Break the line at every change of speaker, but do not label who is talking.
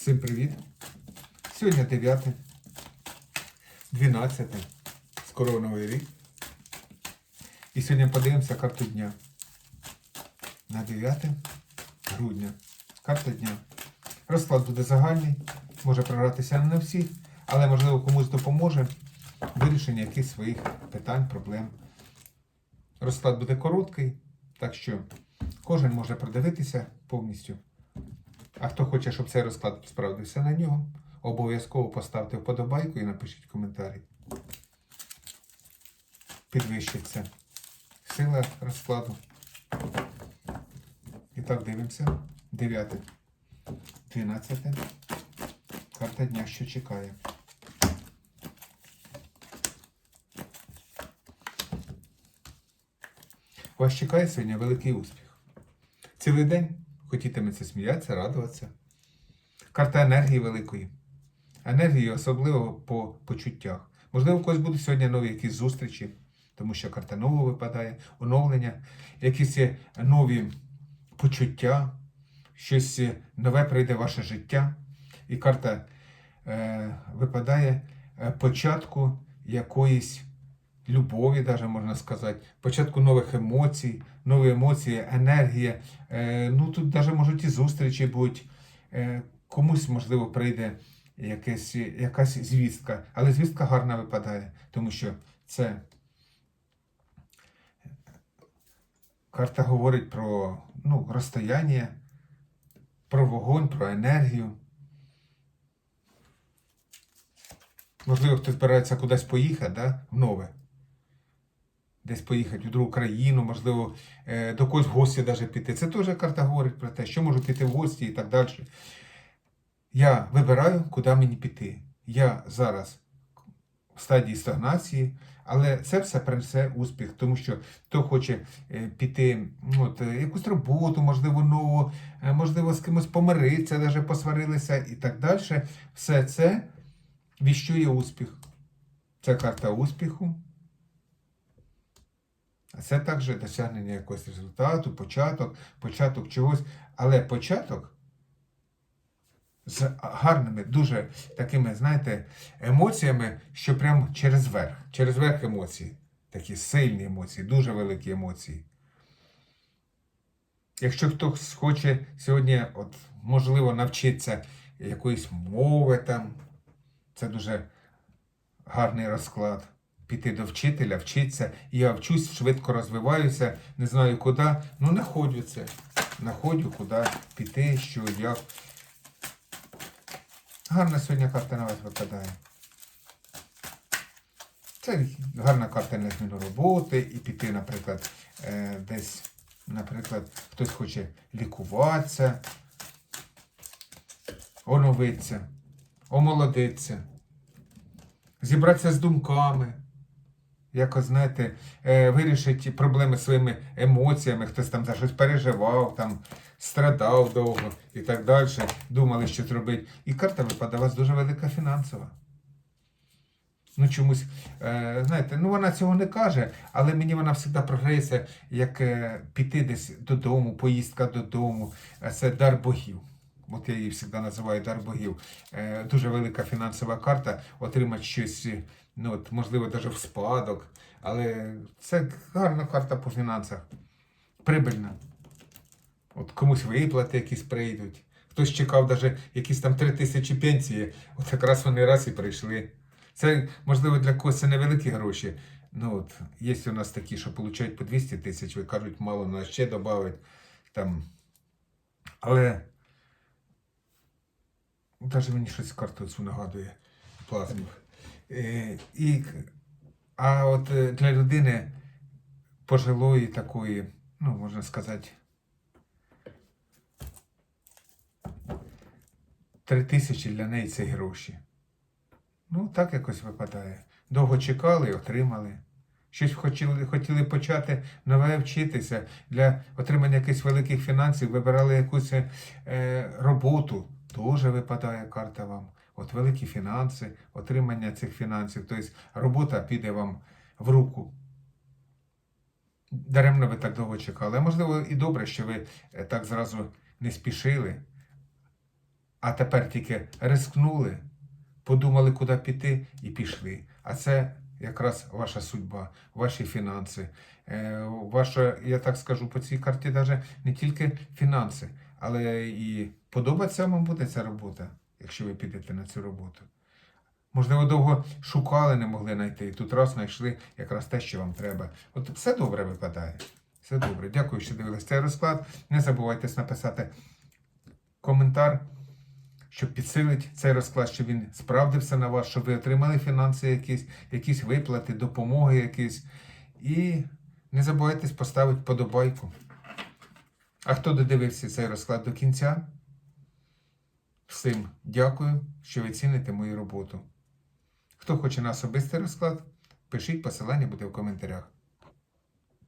Всім привіт! Сьогодні 9, 12, скоро новий рік. І сьогодні подивимося карту дня. На 9 грудня. Карта дня. Розклад буде загальний, може програтися не на всіх, але можливо комусь допоможе вирішення якихось своїх питань, проблем. Розклад буде короткий, так що кожен може продивитися повністю. А хто хоче, щоб цей розклад справдився на нього, обов'язково поставте вподобайку і напишіть коментарі. Підвищиться сила розкладу. І так дивимося. 9. 12. Карта дня, що чекає. Вас чекає сьогодні великий успіх. Цілий день хотітиметься сміятися, радуватися. Карта енергії великої. Енергії особливо по почуттях. Можливо, у когось будуть сьогодні нові якісь зустрічі, тому що карта нового випадає, оновлення, якісь нові почуття, щось нове прийде в ваше життя. І карта е, випадає е, початку якоїсь любові, даже можна сказати, початку нових емоцій, нові емоції, енергія. Е, ну тут навіть можуть і зустрічі бути. Е, комусь, можливо, прийде якась, якась звістка, але звістка гарна випадає, тому що це карта говорить про ну, розстояння, про вогонь, про енергію. Можливо, хтось збирається кудись поїхати, да? в нове. Десь поїхати в другу країну, можливо, е, до когось в гості навіть піти. Це теж карта говорить про те, що можу піти в гості і так далі. Я вибираю, куди мені піти. Я зараз в стадії стагнації, але це все принесе успіх, тому що хто хоче е, піти ну, от, е, якусь роботу, можливо, нову, можливо, з кимось помиритися, навіть посварилися і так далі. Все це віщує успіх. Це карта успіху. А це також досягнення якогось результату, початок, початок чогось. Але початок з гарними, дуже такими, знаєте, емоціями, що прямо через верх, через верх емоції. Такі сильні емоції, дуже великі емоції. Якщо хтось хоче сьогодні, от, можливо, навчитися якоїсь мови там, це дуже гарний розклад. Піти до вчителя, вчитися. Я вчусь, швидко розвиваюся, не знаю куди. Ну, знаходжу це. Знаходжу, куди піти, що, як. Гарна сьогодні карта на вас випадає. Це гарна карта на зміну роботи і піти, наприклад, е, десь, наприклад, хтось хоче лікуватися, оновитися, омолодитися, зібратися з думками. Якось, знаєте, е, вирішити проблеми своїми емоціями, хтось там за щось переживав, там страдав довго і так далі, думали, що зробити. І карта вас дуже велика фінансова. Ну, чомусь, е, знаєте, ну вона цього не каже, але мені вона завжди програється, як е, піти десь додому, поїздка додому. Це дар богів. От я її завжди називаю дар богів. Е, дуже велика фінансова карта, отримати щось, е, ну, от, можливо, навіть в спадок. Але це гарна карта по фінансах. Прибильна. От комусь виплати якісь прийдуть. Хтось чекав навіть якісь там три тисячі пенсії, от якраз вони раз і прийшли. Це, можливо, для когось це невеликі гроші. Ну, от, є у нас такі, що отримують по 200 тисяч, ви кажуть, мало на ще додати. Там. Але навіть мені щось карту цю нагадує плазму. Е, і, а от е, для людини пожилої такої, ну, можна сказати, три тисячі для неї це гроші. Ну, так якось випадає. Довго чекали, отримали. Щось хотіли, хотіли почати нове вчитися для отримання якихось великих фінансів, вибирали якусь е, роботу. Теж випадає карта вам. От великі фінанси, отримання цих фінансів. Тобто робота піде вам в руку. Даремно ви так довго чекали. А можливо, і добре, що ви е, так зразу не спішили. а тепер тільки рискнули, подумали, куди піти, і пішли. А це якраз ваша судьба, ваші фінанси. Е, ваша, я так скажу, по цій карті навіть не тільки фінанси, але і подобається вам буде ця робота, якщо ви підете на цю роботу. Можливо, довго шукали, не могли знайти. Тут раз знайшли якраз те, що вам треба. От все добре випадає. Все добре. Дякую, що дивились цей розклад. Не забувайте написати коментар, щоб підсилити цей розклад, щоб він справдився на вас, щоб ви отримали фінанси якісь, якісь виплати, допомоги якісь. І не забувайте поставити подобайку. А хто додивився цей розклад до кінця? Всім дякую, що ви ціните мою роботу. Хто хоче на особистий розклад, пишіть посилання буде в коментарях.